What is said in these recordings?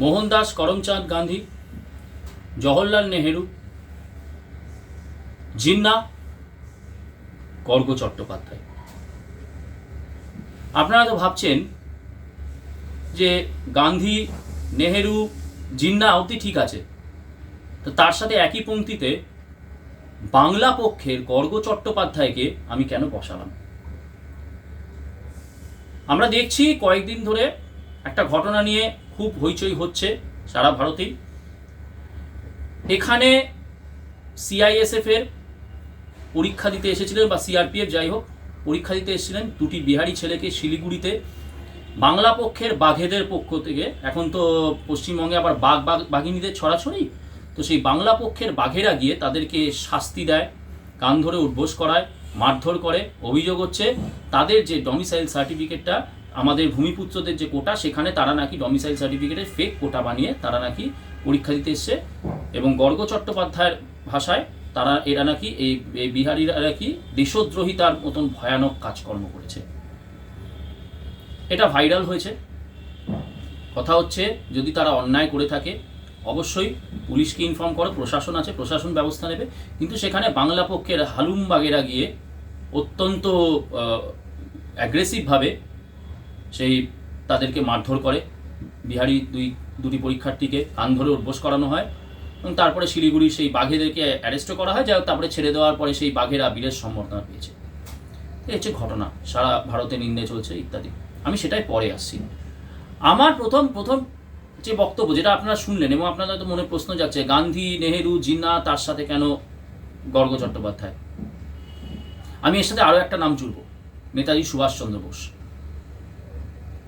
মোহনদাস করমচাঁদ গান্ধী, জওহরলাল নেহেরু, জিন্না, গর্গ চট্টোপাধ্যায়। আপনারা তো ভাবছেন যে গান্ধী, নেহেরু, জিন্না অবধি ঠিক আছে। তো তার সাথে একই পংক্তিতে বাংলা পক্ষের গর্গ চট্টোপাধ্যায়কে আমি কেন বসালাম? আমরা দেখছি কয়েকদিন ধরে একটা ঘটনা নিয়ে খুব হইচই হচ্ছে সারা ভারতেই। এখানে সিআইএসএফ এর পরীক্ষা দিতে এসেছিলেন বা সিআরপিএফ যাই হোক, পরীক্ষা দিতে এসেছিলেন দুটি বিহারি ছেলেকে শিলিগুড়িতে। বাংলা পক্ষের বাঘেদের পক্ষ থেকে, এখন তো পশ্চিমবঙ্গে আবার বাঘ বাঘিনীদের ছড়াছড়ি, তো সেই বাংলা পক্ষের বাঘেরা গিয়ে তাদেরকে শাস্তি দেয়, কান ধরে উদ্বোস করায়, মারধর করে, অভিযোগ হচ্ছে তাদের যে ডমিসাইল সার্টিফিকেটটা আমাদের ভূমিপুত্রদের যে কোটা, সেখানে তারা নাকি ডমিসাইল সার্টিফিকেটের ফেক কোটা বানিয়ে তারা নাকি পরীক্ষা দিতে এসছে এবং গর্গ চট্টোপাধ্যায়ের ভাষায় তারা, এরা নাকি এই বিহারিরা নাকি দেশদ্রোহিতার মতন ভয়ানক কাজকর্ম করেছে। এটা ভাইরাল হয়েছে। কথা হচ্ছে, যদি তারা অন্যায় করে থাকে, অবশ্যই পুলিশকে ইনফর্ম করো, প্রশাসন আছে, প্রশাসন ব্যবস্থা নেবে। কিন্তু সেখানে বাংলা পক্ষের হালুমবাগেরা গিয়ে অত্যন্ত অ্যাগ্রেসিভভাবে সেই তাদেরকে মারধর করে। বিহারি দুই, দুটি পরীক্ষার্থীকে কান ধরে উদ্বোস করানো হয় এবং তারপরে শিলিগুড়ি সেই বাঘেদেরকে অ্যারেস্টও করা হয় হোক তারপরে ছেড়ে দেওয়ার পরে সেই বাঘেরা বীরের সম্বর্ধনা পেয়েছে। এই হচ্ছে ঘটনা। সারা ভারতে নিন্দে চলছে ইত্যাদি। আমি সেটাই পরে আসছি। আমার প্রথম প্রথম যে বক্তব্য, যেটা আপনারা শুনলেন এবং আপনাদের হয়তো মনে প্রশ্ন যাচ্ছে গান্ধী, নেহেরু, জিন্না তার সাথে কেন গর্গ চট্টোপাধ্যায়? আমি এর সাথে আরও একটা নাম জুড়ব। Netaji Subhash Chandra Bose.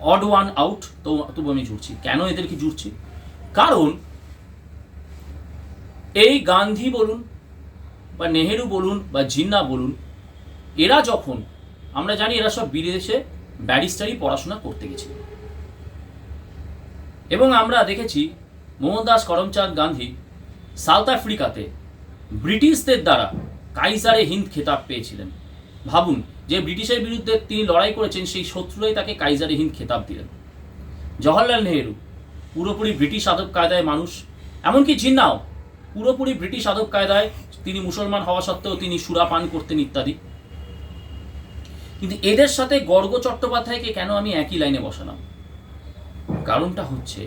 Odd one out তো তবু আমি জুড়ছি। কেন এদেরকে জুড়ছি? কারণ এই গান্ধী বলুন, বা নেহেরু বলুন, বা জিন্না বলুন, এরা যখন, আমরা জানি এরা সব বিদেশে ব্যারিস্টারি পড়াশোনা করতে গেছিল। এবং আমরা দেখেছি মোহনদাস করমচাঁদ গান্ধী সাউথ আফ্রিকাতে ব্রিটিশদের দ্বারা কাইজারে হিন্দ খেতাব পেয়েছিলেন। ভাবুন যে ব্রিটিশের বিরুদ্ধে তিনি লড়াই করেছেন, সেই শত্রুরাই তাকে কাইজারে খেতাব দিলেন। জওহরলাল নেহেরু, পুরোপুরি ব্রিটিশ আদব কায়দায় মানুষ, এমনকি জিন্নাও, পুরোপুরি ব্রিটিশ আদব কায়দায় তিনি মুসলমান হওয়া সত্ত্বেও তিনি সুরা পান করতেন ইত্যাদি। কিন্তু এদের সাথে গর্গ চট্টোপাধ্যায়কে কেন আমি একই লাইনে বসালাম? কারণটা হচ্ছে,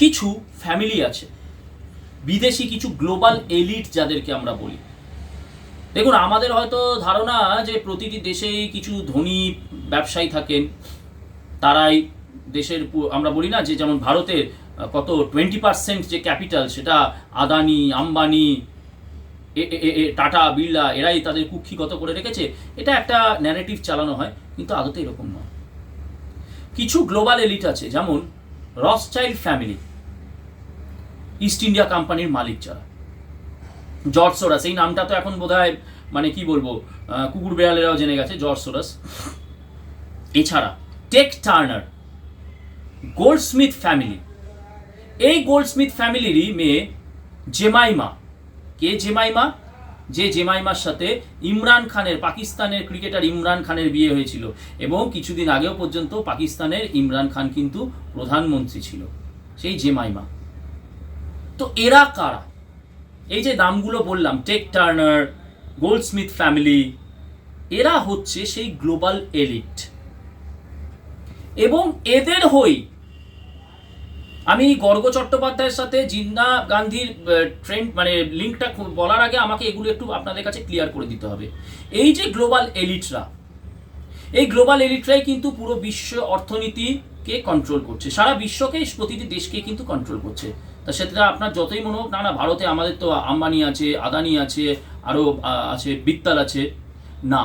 কিছু ফ্যামিলি আছে, বিদেশি কিছু গ্লোবাল এলিট যাদেরকে আমরা বলি দেখুন, আমাদের হয়তো ধারণা যে প্রতিটি দেশেই কিছু ধনী ব্যবসায়ী থাকেন, তারাই দেশের আমরা বলি না যে যেমন ভারতের কত টোয়েন্টি পার্সেন্ট যে ক্যাপিটাল সেটা আদানি, আম্বানি টাটা, বিড়লা, এরাই তাদের কুক্ষিগত করে রেখেছে। এটা একটা ন্যারেটিভ চালানো হয়, কিন্তু আদতে এরকম নয়। কিছু গ্লোবাল এলিট আছে, যেমন রসচাইল্ড ফ্যামিলি ইস্ট ইন্ডিয়া কোম্পানির মালিক যারা। জর্জ সোরাস, এই নামটা তো এখন বোধহয় মানে কি বলব কুকুর বেড়ালেরাও জেনে গেছে, জর্জ সোরাস। এছাড়া, টেক টার্নার, গোল্ডস্মিথ ফ্যামিলি। এই গোল্ডস্মিথ ফ্যামিলিরই মেয়ে জেমাইমা। কে জেমাইমা? যে জেমাইমার সাথে ইমরান খানের, পাকিস্তানের ক্রিকেটার ইমরান খানের বিয়ে হয়েছিল এবং কিছুদিন আগেও পর্যন্ত পাকিস্তানের ইমরান খান কিন্তু প্রধানমন্ত্রী ছিল, সেই জেমাইমা। তো এরা কারা? এই যে দামগুলো বললাম টেক টার্নার গোল্ডস্মিথ ফ্যামিলি এরা হচ্ছে সেই গ্লোবাল এলিট এবং এদের হই আমি গর্গ চট্টোপাধ্যায়ের সাথে জিন্না গান্ধীর ট্রেন্ড মানে লিঙ্কটা বলার আগে আমাকে এগুলো একটু আপনাদের কাছে ক্লিয়ার করে দিতে হবে। এই যে গ্লোবাল এলিটরা এই গ্লোবাল এলিটরাই কিন্তু পুরো বিশ্ব অর্থনীতিকে কন্ট্রোল করছে। সারা বিশ্বকে, প্রতিটি দেশকে কিন্তু কন্ট্রোল করছে। তা সেটা আপনার যতই মনে হোক, না না, ভারতে আমাদের তো আম্বানি আছে, আদানি আছে আরও আছে, বিত্তাল আছে। না।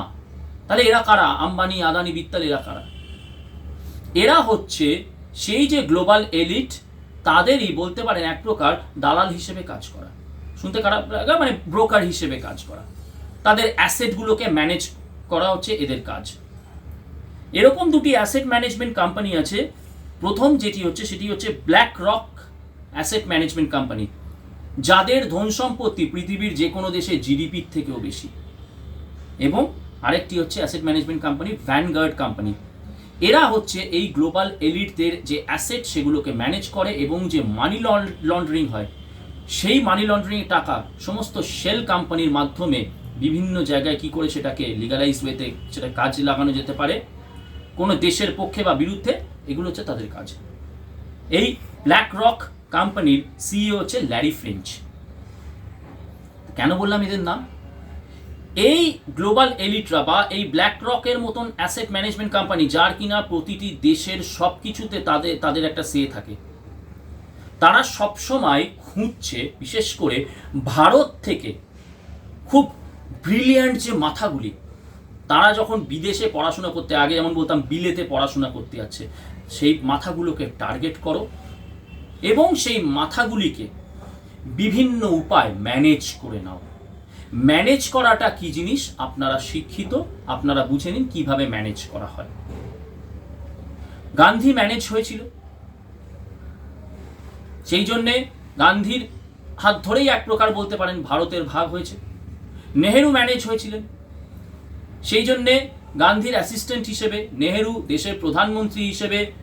তাহলে এরা কারা? আম্বানি, আদানি, বিত্তাল এরা কারা? এরা হচ্ছে সেই যে গ্লোবাল এলিট, তাদেরই বলতে পারেন এক প্রকার দালাল হিসেবে কাজ করা। শুনতে খারাপ লাগা মানে ব্রোকার হিসেবে কাজ করা। তাদের অ্যাসেটগুলোকে ম্যানেজ করা হচ্ছে এদের কাজ। এরকম দুটি অ্যাসেট ম্যানেজমেন্ট কোম্পানি আছে। প্রথম যেটি হচ্ছে, সেটি হচ্ছে BlackRock asset management company, যাদের ধন সম্পত্তি পৃথিবীর যে কোনো দেশে জিডিপির থেকেও বেশি। এবং আরেকটি হচ্ছে asset management company, Vanguard company. এরা হচ্ছে এই গ্লোবাল এলিটদের যে অ্যাসেট সেগুলোকে ম্যানেজ করে এবং যে মানি লন্ডারিং হয়, সেই মানি লন্ডারিং টাকা সমস্ত শেল কোম্পানির মাধ্যমে বিভিন্ন জায়গায় কি করে সেটাকে লিগালাইজ ওয়েতে সেটা কাজে লাগানো যেতে পারে, কোনো দেশের পক্ষে বা বিরুদ্ধে, এগুলো হচ্ছে তাদের কাজ। এই ব্ল্যাক রক কোম্পানির সিইও হচ্ছে ল্যারি ফ্রিঞ্চ কেন বললাম এদের নাম? এই গ্লোবাল এলিটরা বা এই ব্ল্যাক রকের মতন অ্যাসেট ম্যানেজমেন্ট কোম্পানি যার কিনা প্রতিটি দেশের সব কিছুতে তাদের তাদের একটা সে থাকে। তারা সবসময় খুঁজছে, বিশেষ করে ভারত থেকে খুব ব্রিলিয়ান্ট যে মাথাগুলি, তারা যখন বিদেশে পড়াশোনা করতে, আগে যেমন বলতাম, বিলেতে পড়াশোনা করতে যাচ্ছে, সেই মাথাগুলোকে টার্গেট করো। এবং সেই মাথাগুলিকে বিভিন্ন উপায় ম্যানেজ করে নাও। ম্যানেজ করাটা কি জিনিস? আপনারা শিক্ষিত, আপনারা বুঝে নিন কীভাবে ম্যানেজ করা হয়। গান্ধী ম্যানেজ হয়েছিল। সেই জন্যে গান্ধীর হাত ধরেই এক প্রকার বলতে পারেন ভারতের ভাগ হয়েছে। নেহেরু ম্যানেজ হয়েছিলেন। সেই জন্যে গান্ধীর অ্যাসিস্ট্যান্ট হিসেবে, নেহেরু দেশের প্রধানমন্ত্রী হিসেবে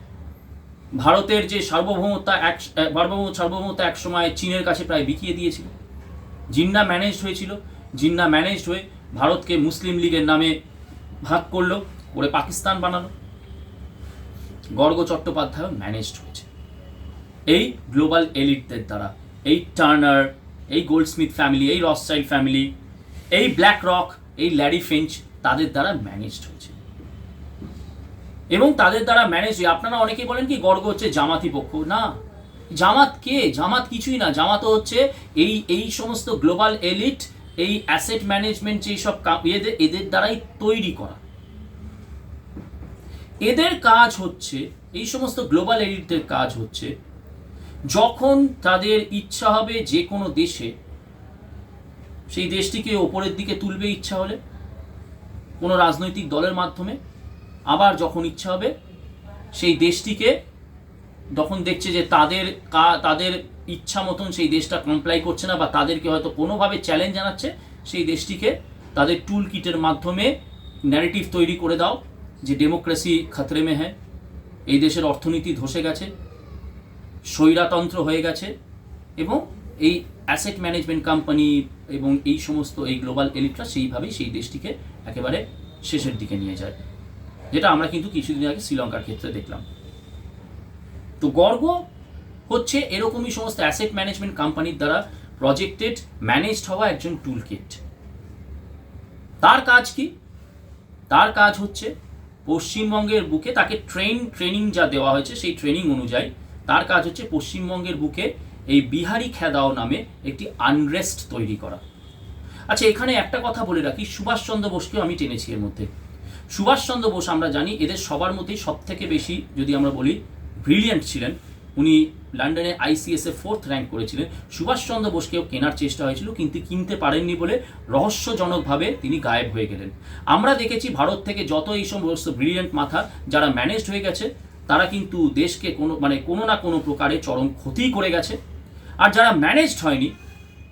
ভারতের যে সার্বভৌমতা এক সার্বভৌম, সার্বভৌমতা এক সময় চীনের কাছে প্রায় বিকিয়ে দিয়েছিল। জিন্না ম্যানেজ হয়েছিল। জিন্না ম্যানেজড হয়ে ভারতকে মুসলিম লীগের নামে ভাগ করল, করে পাকিস্তান বানালো। গর্গ চট্টোপাধ্যায় ম্যানেজড হয়েছে। এই গ্লোবাল এলিটদের দ্বারা, এই টার্নার এই গোল্ডস্মিথ ফ্যামিলি এই রসচাইল্ড ফ্যামিলি এই ব্ল্যাক রক এই ল্যারি ফিঞ্চ তাদের দ্বারা ম্যানেজড হয়েছে। এবং তাদের দ্বারা ম্যানেজ হয়ে, আপনারা অনেকেই বলেন কি, গর্গ হচ্ছে জামাতি পক্ষ। না, জামাত কে? জামাত কিছুই না। জামাত হচ্ছে এই এই সমস্ত গ্লোবাল এলিট এই অ্যাসেট ম্যানেজমেন্ট যেই সব কা- এদের এদের দ্বারাই তৈরি করা। এদের কাজ হচ্ছে, এই সমস্ত গ্লোবাল এলিটদের কাজ হচ্ছে, যখন তাদের ইচ্ছা হবে যে কোনো দেশে, সেই দেশটিকে ওপরের দিকে তুলবে ইচ্ছা হলে, কোনো রাজনৈতিক দলের মাধ্যমে আবার যখন ইচ্ছা হবে, সেই দেশটিকে যখন দেখছে যে তাদের কা, তাদের ইচ্ছা মতন সেই দেশটা কমপ্লাই করছে না বা তাদেরকে হয়তো কোনোভাবে চ্যালেঞ্জ জানাচ্ছে, সেই দেশটিকে তাদের টুল কিটের মাধ্যমে ন্যারেটিভ তৈরি করে দাও যে ডেমোক্রেসি খাতরে মে হ্যাঁ এই দেশের অর্থনীতি ধসে গেছে, স্বৈরাতন্ত্র হয়ে গেছে এবং এই অ্যাসেট ম্যানেজমেন্ট কোম্পানি এবং এই সমস্ত এই গ্লোবাল এলিটরা সেইভাবেই সেই দেশটিকে একেবারে শেষের দিকে নিয়ে যায়। যেটা আমরা কিন্তু কিছুদিন আগে শ্রীলঙ্কার ক্ষেত্রে দেখলাম। তো গর্গ হচ্ছে এরকমই সমস্ত অ্যাসেট ম্যানেজমেন্ট কোম্পানির দ্বারা প্রজেক্টেড ম্যানেজড হওয়া একজন টুল কিট তার কাজ কি? তার কাজ হচ্ছে পশ্চিমবঙ্গের বুকে তাকে ট্রেন ট্রেনিং যা দেওয়া হয়েছে সেই ট্রেনিং অনুযায়ী তার কাজ হচ্ছে পশ্চিমবঙ্গের বুকে এই বিহারি খেদাও নামে একটি আনরেস্ট তৈরি করা। আচ্ছা এখানে একটা কথা বলে রাখি। সুভাষচন্দ্র বোসকেও আমি টেনেছি এর মধ্যে। সুভাষচন্দ্র বোস আমরা জানি এদের সবার মধ্যেই সব থেকে বেশি যদি আমরা বলি ব্রিলিয়ান্ট ছিলেন। উনি লন্ডনে আইসিএসএ ফোর্থ র্যাঙ্ক করেছিলেন। সুভাষচন্দ্র বোসকেও কেনার চেষ্টা হয়েছিল, কিন্তু কিনতে পারেননি বলে রহস্যজনকভাবে তিনি গায়েব হয়ে গেলেন। আমরা দেখেছি ভারত থেকে যত এই সমস্ত ব্রিলিয়ান্ট মাথা যারা ম্যানেজড হয়ে গেছে, তারা কিন্তু দেশকে কোনো মানে কোনো না কোনো প্রকারে চরম ক্ষতি করে গেছে। আর যারা ম্যানেজড হয়নি,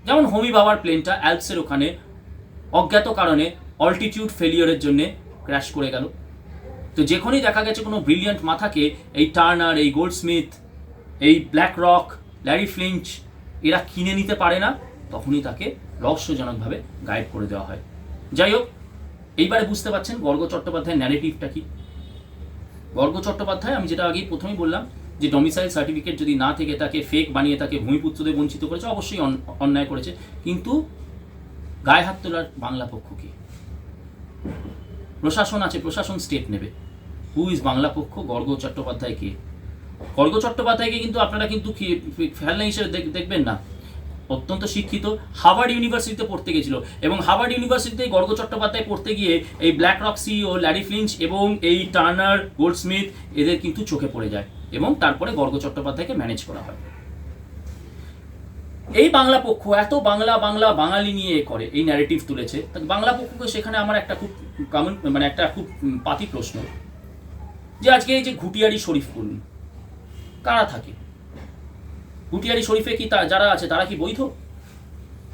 যেমন হোমি বাবার প্লেনটা অ্যালপসের ওখানে অজ্ঞাত কারণে অল্টিটিউড ফেলিওরের জন্য ক্র্যাশ করে গেল। তো যেখানেই দেখা গেছে কোনো ব্রিলিয়ান্ট মাথাকে, এই টার্নার এই গোল্ডস্মিথ এই ব্ল্যাক রক ল্যারি ফ্লিঞ্চ এরা কিনে নিতে পারে না, তখনই তাকে রহস্যজনকভাবে গায়েব করে দেওয়া হয়। যাই হোক, এইবারে বুঝতে পারছেন গর্গ চট্টোপাধ্যায়ের ন্যারেটিভটা কি? গর্গ চট্টোপাধ্যায়, আমি যেটা আগেই প্রথমেই বললাম, যে ডমিসাইল সার্টিফিকেট যদি না থেকে তাকে ফেক বানিয়ে তাকে ভূমিপুত্রদের বঞ্চিত করেছে, অবশ্যই অন্যায় করেছে। কিন্তু গায়ে হাত তোলার বাংলা পক্ষ কি? প্রশাসন আছে, প্রশাসন স্টেপ নেবে। হু ইজ বাংলা পক্ষ? গর্গ চট্টোপাধ্যায় কে? গর্গ চট্টোপাধ্যায়কে কিন্তু আপনারা কিন্তু ফেলনা হিসেবে দেখবেন না। অত্যন্ত শিক্ষিত, হার্ভার্ড ইউনিভার্সিটিতে পড়তে গেছিল এবং হার্ভার্ড ইউনিভার্সিটিতে গর্গ চট্টোপাধ্যায় পড়তে গিয়ে এই BlackRock CEO Larry Fink এবং এই টার্নার গোল্ডস্মিথ এদের কিন্তু চোখে পড়ে যায় এবং তারপরে গর্গ চট্টোপাধ্যায়কে ম্যানেজ করা হয়। এই বাংলা পক্ষ এত বাংলা বাংলা, বাঙালি নিয়ে এ করে, এই ন্যারেটিভ তুলেছে। বাংলা পক্ষকে সেখানে আমার একটা খুব কমন মানে একটা খুব পাতি প্রশ্ন। যে আজকে এই যে ঘুটিয়ারি শরীফ করুন কারা থাকে? ঘুটিয়ারি শরীফে কি তা, যারা আছে, তারা কি বৈধ?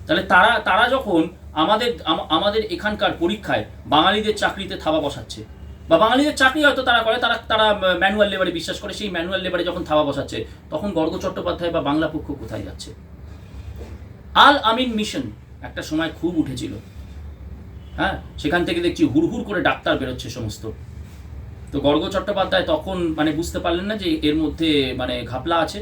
তাহলে তারা তারা যখন আমাদের আমাদের এখানকার পরীক্ষায় বাঙালিদের চাকরিতে থাবা বসাচ্ছে, বা বাঙালিদের চাকরি হয়তো তারা করে, তারা তারা ম্যানুয়াল লেবারে বিশ্বাস করে, সেই ম্যানুয়াল লেবারে যখন থাবা বসাচ্ছে, তখন গর্গ চট্টোপাধ্যায় বা বাংলা পক্ষ কোথায় যাচ্ছে? আল আমিন মিশন একটা সময় খুব উঠেছিল। হ্যাঁ সেখান থেকে দেখছি হুড়হুড় করে ডাক্তার বেরোচ্ছে সমস্ত। তো গর্গ চট্টোপাধ্যায় তখন মানে বুঝতে পারলেন না যে এর মধ্যে মানে ঘাপলা আছে।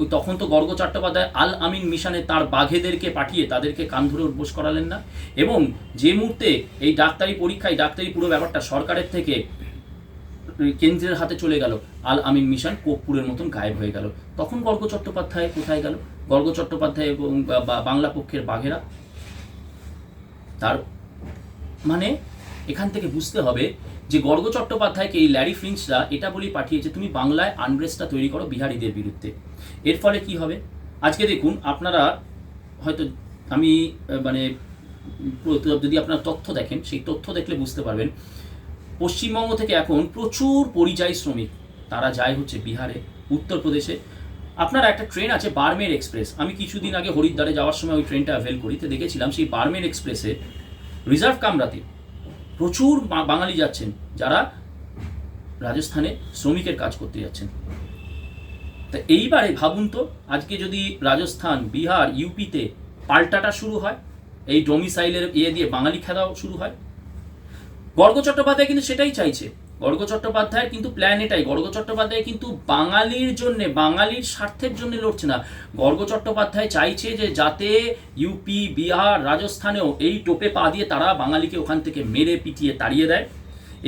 ওই তখন তো গর্গ চট্টোপাধ্যায় আল আমিন মিশনে তার বাঘেদেরকে পাঠিয়ে তাদেরকে কান ধরে উদ্বোস করালেন না। এবং যে মুহূর্তে এই ডাক্তারি পরীক্ষায়, ডাক্তারি পুরো ব্যাপারটা সরকারের থেকে কেন্দ্রের হাতে চলে গেল। আল আমিন মিশন কোকপুরের মতন গায়েব হয়ে গেল। তখন গর্গ চট্টোপাধ্যায় কোথায় গেল? গর্গ চট্টোপাধ্যায় এবং বাংলা পক্ষের বাঘেরা তার মানে এখান থেকে বুঝতে হবে যে গর্গ চট্টোপাধ্যায়কে এই ল্যারি ফিঞ্চরা এটা বলেই পাঠিয়েছে, তুমি বাংলায় আনরেস্টটা তৈরি করো বিহারিদের বিরুদ্ধে। এর ফলে কি হবে? আজকে দেখুন আপনারা হয়তো আমি মানে যদি আপনারা তথ্য দেখেন, সেই তথ্য দেখলে বুঝতে পারবেন পশ্চিমবঙ্গ থেকে এখন প্রচুর পরিযায়ী শ্রমিক। তারা যায় হচ্ছে বিহারে, উত্তরপ্রদেশে। আপনার একটা ট্রেন আছে বার্মের এক্সপ্রেস। আমি কিছুদিন আগে হরিদ্বারে যাওয়ার সময় ওই ট্রেনটা অ্যাভেল করি। তো দেখেছিলাম সেই বার্মের এক্সপ্রেসে রিজার্ভ কামরাতে প্রচুর বাঙালি যাচ্ছেন, যারা রাজস্থানে শ্রমিকের কাজ করতে যাচ্ছেন। তা এইবারে ভাবুন তো, আজকে যদি রাজস্থান, বিহার, ইউপিতে পাল্টাটা শুরু হয়, এই ডোমিসাইলের ইয়ে দিয়ে বাঙালি খেলাও শুরু হয় গর্গ চট্টোপাধ্যায় কিন্তু সেটাই চাইছে। গর্গ চট্টোপাধ্যায়ের কিন্তু প্ল্যান এটাই। গর্গ চট্টোপাধ্যায় কিন্তু বাঙালির জন্য, বাঙালির স্বার্থের জন্য লড়ছে না। গর্গ চট্টোপাধ্যায় চাইছে যে যাতে ইউপি বিহার, রাজস্থানেও এই টোপে পা দিয়ে তারা বাঙালিকে ওখান থেকে মেরে পিটিয়ে তাড়িয়ে দেয়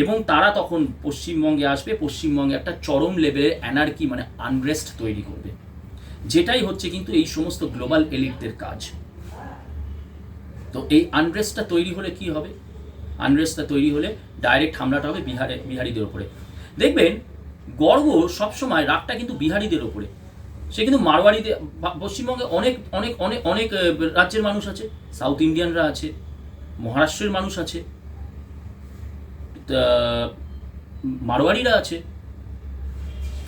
এবং তারা তখন পশ্চিমবঙ্গে আসবে। পশ্চিমবঙ্গে একটা চরম লেভেলের অ্যানার্কি মানে আনরেস্ট তৈরি করবে। যেটাই হচ্ছে কিন্তু এই সমস্ত গ্লোবাল এলিটদের কাজ। তো এই আনরেস্টটা তৈরি হলে কি হবে? আনরেস্টটা তৈরি হলে ডাইরেক্ট হামলাটা হবে বিহারে, বিহারিদের ওপরে। দেখবেন, গর্ব সবসময় রাগটা কিন্তু বিহারিদের ওপরে। সে কিন্তু মারোয়ারিদের পশ্চিমবঙ্গে অনেক অনেক অনেক অনেক রাজ্যের মানুষ আছে। সাউথ ইন্ডিয়ানরা আছে, মহারাষ্ট্রের মানুষ আছে মারোয়ারিরা আছে।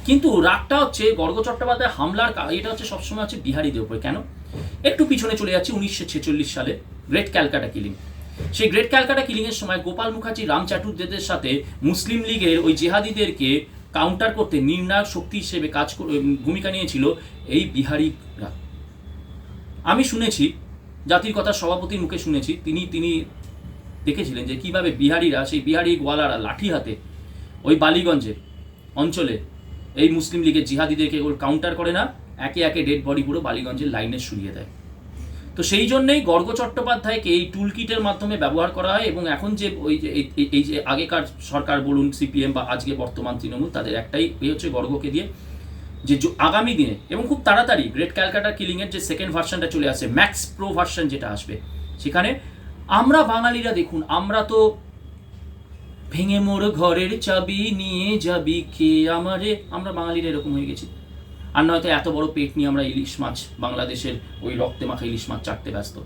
কিন্তু রাগটা হচ্ছে, গর্গ চট্টোপাধ্যায় হামলার এটা হচ্ছে সবসময় আছে বিহারিদের উপরে কেন? একটু পিছনে চলে যাচ্ছে, উনিশশো ছেচল্লিশ সালে গ্রেট ক্যালকাটা কিলিং সেই গ্রেট ক্যালকাটা কিলিং এর সময় গোপাল মুখার্জি, রাম চাটুর্যদের সাথে মুসলিম লীগের ওই জেহাদিদেরকে কাউন্টার করতে নির্ণায়ক শক্তি হিসেবে কাজ ভূমিকা নিয়েছিল এই বিহারিরা আমি শুনেছি, জাতির কথা সভাপতির মুখে শুনেছি, তিনি তিনি দেখেছিলেন যে কীভাবে বিহারিরা, সেই বিহারি গোয়ালারা লাঠি হাতে ওই বালিগঞ্জের অঞ্চলে এই মুসলিম লীগের জিহাদিদেরকে কাউন্টার করে না, একে একে ডেড বডি পুরো বালিগঞ্জের লাইনে সরিয়ে দেয়। তো সেই জন্যই গর্গ চট্টোপাধ্যায়কে এই টুল কিটের মাধ্যমে ব্যবহার করা হয় এবং এখন যে ওই যে এই- এই- এই যে আগেকার সরকার বলুন সিপিএম বা আজকে বর্তমান তৃণমূল, তাদের একটাই এ হচ্ছে গর্গকে দিয়ে যে আগামী দিনে এবং খুব তাড়াতাড়ি গ্রেট ক্যালকাটা কিলিংয়ের যে সেকেন্ড ভার্সনটা চলে আসে ম্যাক্স প্রো ভার্সন যেটা আসবে, সেখানে আমরা বাঙালিরা দেখুন, আমরা তো ভেঙে মোর ঘরের চাবি নিয়ে যাবি কে আমারে? আমরা বাঙালিরা এরকম হয়ে গেছি। আর নয়তো এত বড় পেট নিয়ে আমরা ইলিশ মাছ বাংলাদেশের ওই রক্তে মাখা ইলিশ মাছ চাটতে ব্যস্ত।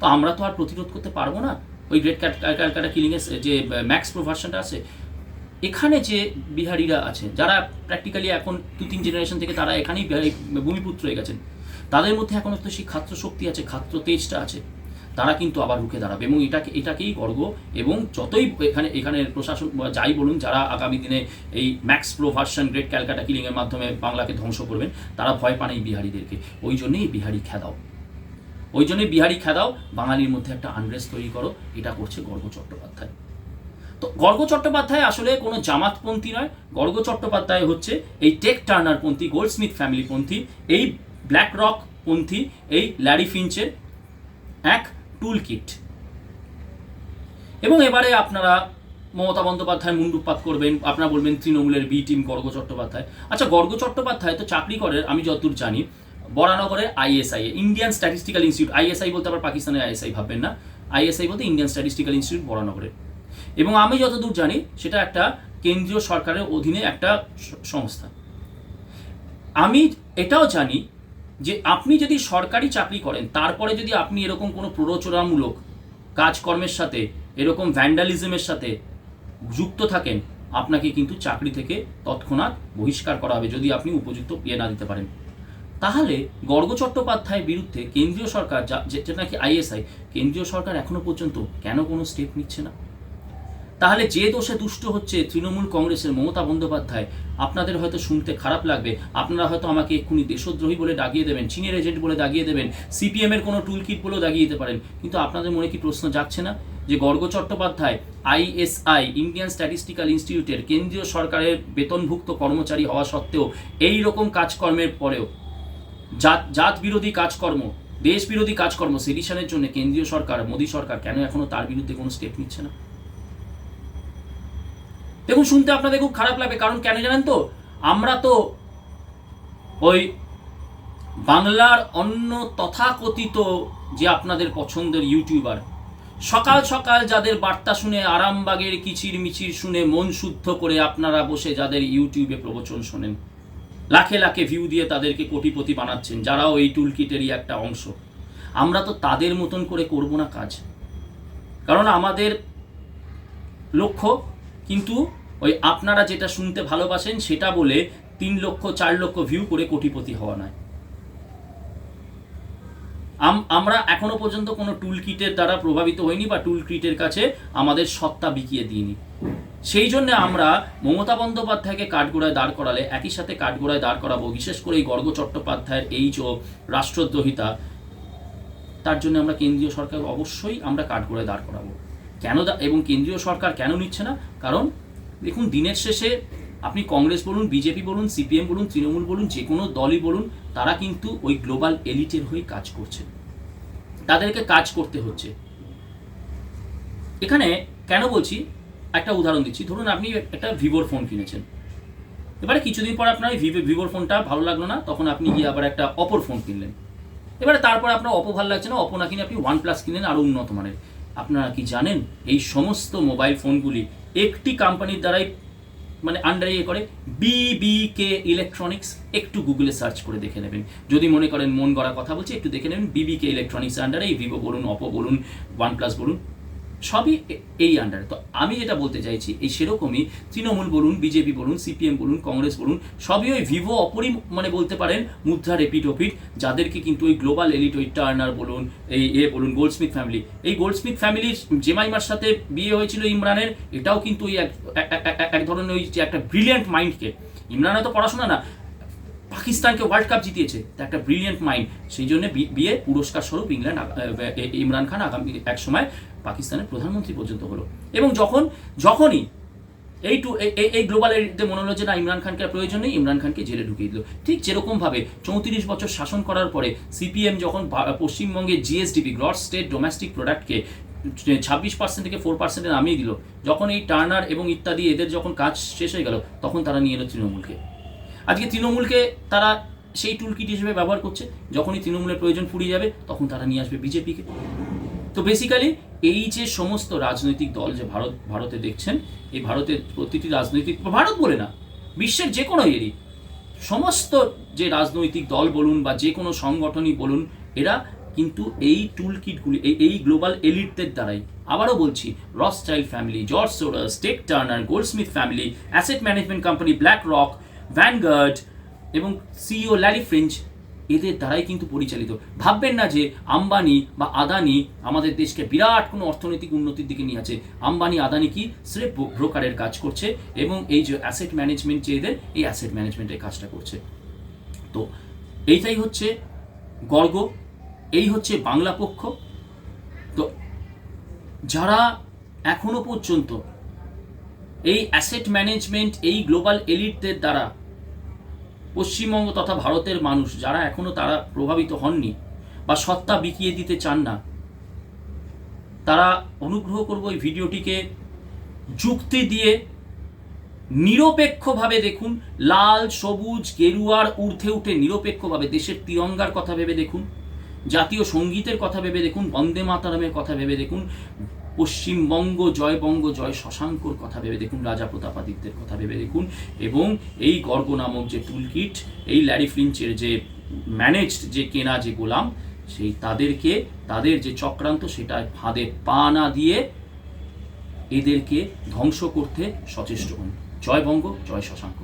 তো আমরা তো আর প্রতিরোধ করতে পারব না। ওই গ্রেট ক্যালকাটা কিলিংয়ের যে ম্যাক্স প্রো ভার্সনটা আছে, এখানে যে বিহারিরা আছে, যারা প্র্যাকটিক্যালি এখন দু তিন জেনারেশন থেকে তারা এখানেই ভূমিপুত্র হয়ে গেছেন, তাদের মধ্যে এখনও তো সেই খাত্র শক্তি আছে খাত্র তেজটা আছে। তারা কিন্তু আবার রুখে দাঁড়াবে এবং এটাকে এটাকেই গর্ব এবং যতই এখানে এখানে প্রশাসন যাই বলুন, যারা আগামী দিনে এই Max Pro version Great Calcutta কিলিংয়ের মাধ্যমে বাংলাকে ধ্বংস করবেন, তারা ভয় পান এই বিহারিদেরকে। ওই জন্যই বিহারি খেদাও। ওই জন্যই বিহারি খেদাও, বাঙালির মধ্যে একটা আনরেস্ট তৈরি করো, এটা করছে গর্গ চট্টোপাধ্যায়। তো গর্গ চট্টোপাধ্যায় আসলে কোনো জামাতপন্থী নয়, গর্গ চট্টোপাধ্যায় হচ্ছে এই টেক টার্নার পন্থী গোল্ডস্মিথ ফ্যামিলি পন্থী, এই ব্ল্যাক রক পন্থী, এই ল্যারি ফিঞ্চের এক টুল কিট এবং এবারে আপনারা মমতা বন্দ্যোপাধ্যায় মুন্ডুপাত করবেন, আপনারা বলবেন তৃণমূলের বি টিম গর্গ চট্টোপাধ্যায়। আচ্ছা গর্গ চট্টোপাধ্যায় তো চাকরি করে আমি যতদূর জানি বরানগরের ISI Indian Statistical Institute ISI বলতে আবার পাকিস্তানের আইএসআই ভাববেন না, আইএসআই বলতে ইন্ডিয়ান স্ট্যাটিস্টিক্যাল ইনস্টিটিউট বরানগরের এবং আমি যতদূর জানি, সেটা একটা কেন্দ্রীয় সরকারের অধীনে একটা সংস্থা। আমি এটাও জানি যে আপনি যদি সরকারি চাকরি করেন, তারপরে যদি আপনি এরকম কোনো প্ররোচনামূলক কাজকর্মের সাথে, এরকম ভ্যান্ডালিজমের সাথে যুক্ত থাকেন, আপনাকে কিন্তু চাকরি থেকে তৎক্ষণাৎ বহিষ্কার করা হবে যদি আপনি উপযুক্ত ইয়ে না দিতে পারেন। তাহলে গর্গ চট্টোপাধ্যায়ের বিরুদ্ধে কেন্দ্রীয় সরকার, যা যেটা নাকি আইএসআই, কেন্দ্রীয় সরকার এখনও পর্যন্ত কেন কোনো স্টেপ নিচ্ছে না? তাহলে যে দোষে দুষ্ট হচ্ছে তৃণমূল কংগ্রেসের মমতা বন্দ্যোপাধ্যায়, আপনাদের হয়তো শুনতে খারাপ লাগবে। আপনারা হয়তো আমাকে এক্ষুনি দেশদ্রোহী বলে দাগিয়ে দেবেন, চীনের এজেন্ট বলে দাগিয়ে দেবেন, সিপিএম এর কোনো টুল কিট বলেও দাগিয়ে দিতে পারেন। কিন্তু আপনাদের মনে কি প্রশ্ন যাচ্ছে না? যে Garga Chattopadhyay ISI Indian Statistical ইনস্টিটিউটের কেন্দ্রীয় সরকারের বেতনভুক্ত কর্মচারী হওয়া সত্ত্বেও এই রকম কাজকর্মের পরেও জাত জাত বিরোধী কাজকর্ম দেশ বিরোধী কাজকর্ম সেডিশনের জন্য কেন্দ্রীয় সরকার, মোদী সরকার কেন এখনও তার বিরুদ্ধে কোনো স্টেপ নিচ্ছে না? দেখুন, শুনতে আপনাদের খুব খারাপ লাগবে, কারণ কেন জানেন তো? আমরা তো ওই বাংলার অন্য তথাকথিত যে আপনাদের পছন্দের ইউটিউবার, সকাল সকাল যাদের বার্তা শুনে আরামবাগের কিচির মিচির শুনে মন শুদ্ধ করে আপনারা বসে যাদের ইউটিউবে প্রবচন শোনেন, লাখে লাখে ভিউ দিয়ে তাদেরকে কোটিপতি বানাচ্ছেন, যারাও এই টুলকিটেরই একটা অংশ। আমরা তো তাদের মতন করে করব না কাজ। কারণ আমাদের লক্ষ্য কিন্তু ওই আপনারা যেটা শুনতে ভালোবাসেন সেটা বলে তিন লক্ষ, চার লক্ষ ভিউ করে কোটিপতি হওয়া নয়। আম- আমরা এখনও পর্যন্ত কোনো টুল কিটের দ্বারা প্রভাবিত হইনি বা টুল কিটের কাছে আমাদের সত্তা বিকিয়ে দিইনি। সেই জন্য আমরা মমতা বন্দ্যোপাধ্যায়কে কাঠগোড়ায় দাঁড় করালে, একই সাথে কাঠগোড়ায় দাঁড় করাবো, বিশেষ করে এই গর্গ চট্টোপাধ্যায়ের এই যে রাষ্ট্রদ্রোহিতা, তার জন্য আমরা কেন্দ্রীয় সরকার অবশ্যই আমরা কাঠগোড়ায় দাঁড় করাবো। কেন এবং কেন্দ্রীয় সরকার কেন নিচ্ছে না? কারণ দেখুন, দিনের শেষে আপনি কংগ্রেস বলুন, বিজেপি বলুন, সিপিএম বলুন, তৃণমূল বলুন, যে কোনো দলই বলুন, তারা কিন্তু ওই গ্লোবাল এলিটের হয়ে কাজ করছে। তাদেরকে কাজ করতে হচ্ছে। এখানে কেন বলছি? একটা উদাহরণ দিচ্ছি। ধরুন, আপনি একটা ভিভোর ফোন কিনেছেন। এবারে কিছুদিন পর আপনার ভিভো ভিভোর ফোনটা ভালো লাগল না, তখন আপনি গিয়ে আবার একটা অপর ফোন কিনলেন। এবারে তারপর আপনার অপো ভালো লাগছে না, অপো না কিনে আপনি ওয়ান প্লাস কিনলেন আরও উন্নত মানের। আপনারা কি জানেন? এই সমস্ত মোবাইল ফোনগুলি একটি কোম্পানির দ্বারাই মানে আন্ডারে ইয়ে করে বিবিকে ইলেকট্রনিক্স একটু গুগলে সার্চ করে দেখে নেবেন। যদি মনে করেন মন গড়া কথা বলছে, একটু দেখে নেবেন বিবিকে ইলেকট্রনিক্স আন্ডারে এই ভিভো বলুন অপো বলুন ওয়ান প্লাস বলুন সবই এই আন্ডারে তো আমি যেটা বলতে চাইছি, এই সেরকমই তৃণমূল বলুন, বিজেপি বলুন, সিপিএম বলুন, কংগ্রেস বলুন, সবই ওই ভিভো অপরই মানে বলতে পারেন মুদ্রা রেপিট ওপিট যাদেরকে কিন্তু ওই গ্লোবাল এলিট ওই টার্নার বলুন, এই এ বলুন গোল্ডস্মিথ ফ্যামিলি এই গোল্ডস্মিথ ফ্যামিলির জেমাইমার সাথে বিয়ে হয়েছিল ইমরানের, এটাও কিন্তু ওই এক ধরনের ওই যে একটা ব্রিলিয়ান্ট মাইন্ডকে ইমরানের তো পড়াশোনা না পাকিস্তানকে ওয়ার্ল্ড কাপ জিতিয়েছে। তা একটা ব্রিলিয়েন্ট মাইন্ড সেই জন্য বিয়ে পুরস্কার স্বরূপ ইংল্যান্ড ইমরান খান আগামী এক সময় পাকিস্তানের প্রধানমন্ত্রী পর্যন্ত হলো। এবং যখন, যখনই এই টু এই- গ্লোবাল এরিতে মনে হলো যে না, ইমরান খানকে প্রয়োজন নেই, ইমরান খানকে জেলে ঢুকিয়ে দিল। ঠিক যেরকমভাবে চৌত্রিশ বছর শাসন করার পরে সিপিএম যখন পশ্চিমবঙ্গের জিএসডিপি গ্রস স্টেট ডোমেস্টিক প্রোডাক্টকে ছাব্বিশ পার্সেন্ট থেকে ফোর পার্সেন্টে নামিয়ে দিল, যখন এই টার্নার এবং ইত্যাদি এদের যখন কাজ শেষ হয়ে গেল, তখন তারা নিয়ে এলো তৃণমূলকে। আজকে তৃণমূলকে তারা সেই টুলকিট হিসেবে ব্যবহার করছে। যখনই তৃণমূলের প্রয়োজন ফুরিয়ে যাবে, তখন তারা নিয়ে আসবে বিজেপিকে। তো বেসিক্যালি এই যে সমস্ত রাজনৈতিক দল যে ভারত, ভারতে দেখছেন, এই ভারতের প্রতিটি রাজনৈতিক, ভারত বলে না, বিশ্বের যে কোনো এরই সমস্ত যে রাজনৈতিক দল বলুন বা যে কোনো সংগঠনই বলুন, এরা কিন্তু এই টুল কিটগুলি এই এই গ্লোবাল এলিটদের দ্বারাই, আবারও বলছি Rothschild family George Soros Ted Turner Goldsmith family asset management company BlackRock Vanguard এবং সিইও ল্যারি ফ্রেঞ্চ এদের দ্বারাই কিন্তু পরিচালিত। ভাববেন না যে আম্বানি বা আদানি আমাদের দেশকে বিরাট কোনো অর্থনৈতিক উন্নতির দিকে নিয়ে আছে। আম্বানি, আদানি কি স্রেফ ব্রোকারের কাজ করছে এবং এই যে অ্যাসেট ম্যানেজমেন্ট যে এদের, এই অ্যাসেট ম্যানেজমেন্টের কাজটা করছে। তো এইটাই হচ্ছে গর্গ, এই হচ্ছে বাংলা পক্ষ। তো যারা এখনও পর্যন্ত এই অ্যাসেট ম্যানেজমেন্ট এই গ্লোবাল এলিটদের দ্বারা পশ্চিমবঙ্গ তথা ভারতের মানুষ যারা এখনও তারা প্রভাবিত হননি বা সত্তা বিকিয়ে দিতে চান না, তারা অনুগ্রহ করব এই ভিডিওটিকে যুক্তি দিয়ে নিরপেক্ষভাবে দেখুন, লাল, সবুজ গেরুয়ার ঊর্ধ্বে উঠে নিরপেক্ষভাবে দেশের তিরঙ্গার কথা ভেবে দেখুন, জাতীয় সঙ্গীতের কথা ভেবে দেখুন, বন্দে মাতারামের কথা ভেবে দেখুন পশ্চিমবঙ্গ জয় বঙ্গ জয় শশাঙ্কর কথা ভেবে দেখুন, রাজা প্রতাপাদিত্যের কথা ভেবে দেখুন এবং এই গর্গ নামক যে টুলকিট এই ল্যারি ফ্লিঞ্চের যে ম্যানেজড যে কেনা যে গোলাম, সেই তাদেরকে, তাদের যে চক্রান্ত সেটা ফাঁদে পা না দিয়ে এদেরকে ধ্বংস করতে সচেষ্ট হন। জয় বঙ্গ, জয় শশাঙ্ক।